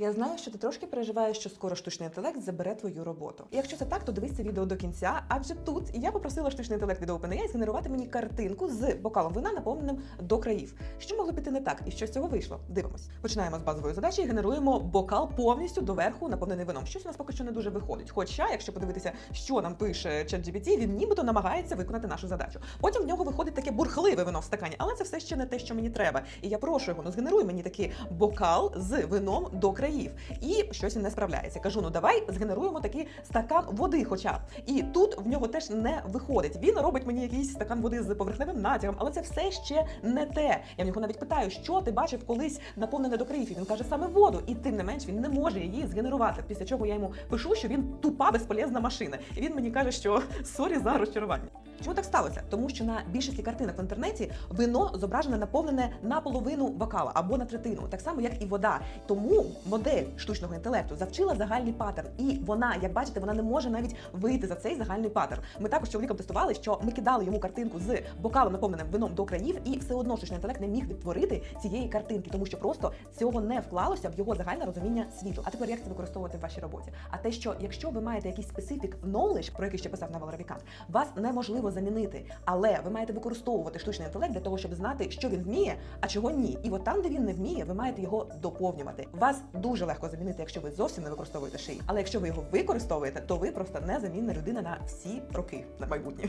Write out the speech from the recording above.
Я знаю, що ти трошки переживаєш, що скоро штучний інтелект забере твою роботу. Якщо це так, то дивись це відео до кінця. Адже тут я попросила штучний інтелект від OpenAI згенерувати мені картинку з бокалом вина, наповненим до країв. Що могло піти не так, і що з цього вийшло? Дивимось. Починаємо з базової задачі і генеруємо бокал повністю доверху, наповнений вином. Щось у нас поки що не дуже виходить. Хоча, якщо подивитися, що нам пише ChatGPT, він нібито намагається виконати нашу задачу. Потім в нього виходить таке бурхливе вино в стакані, але це все ще не те, що мені треба. І я прошу його, ну згенеруй мені такий бокал з вином до країв. І щось не справляється. Кажу, ну давай згенеруємо такий стакан води, хоча. І тут в нього теж не виходить. Він робить мені якийсь стакан води з поверхневим натягом, але це все ще не те. Я в нього навіть питаю, що ти бачив колись наповнене до країв. І він каже саме воду, і тим не менш він не може її згенерувати. Після чого я йому пишу, що він тупа безполезна машина. І він мені каже, що сорі за розчарування. Чому так сталося? Тому що на більшості картинок в інтернеті вино зображене наповнене наполовину бокала або на третину, так само як і вода. Тому модель штучного інтелекту завчила загальний паттерн, і вона, як бачите, вона не може навіть вийти за цей загальний паттерн. Ми також чоловіком тестували, що ми кидали йому картинку з бокалом наповненим вином до країв, і все одно штучний інтелект не міг відтворити цієї картинки, тому що просто цього не вклалося в його загальне розуміння світу. А тепер як це використовувати в вашій роботі? А те, що якщо ви маєте якийсь specific knowledge, про який ще писав Навал Равікант, вас неможливо замінити, але ви маєте використовувати штучний інтелект для того, щоб знати, що він вміє, а чого ні. І от там, де він не вміє, ви маєте його доповнювати. Вас дуже легко замінити, якщо ви зовсім не використовуєте шиї. Але якщо ви його використовуєте, то ви просто незамінна людина на всі роки на майбутнє.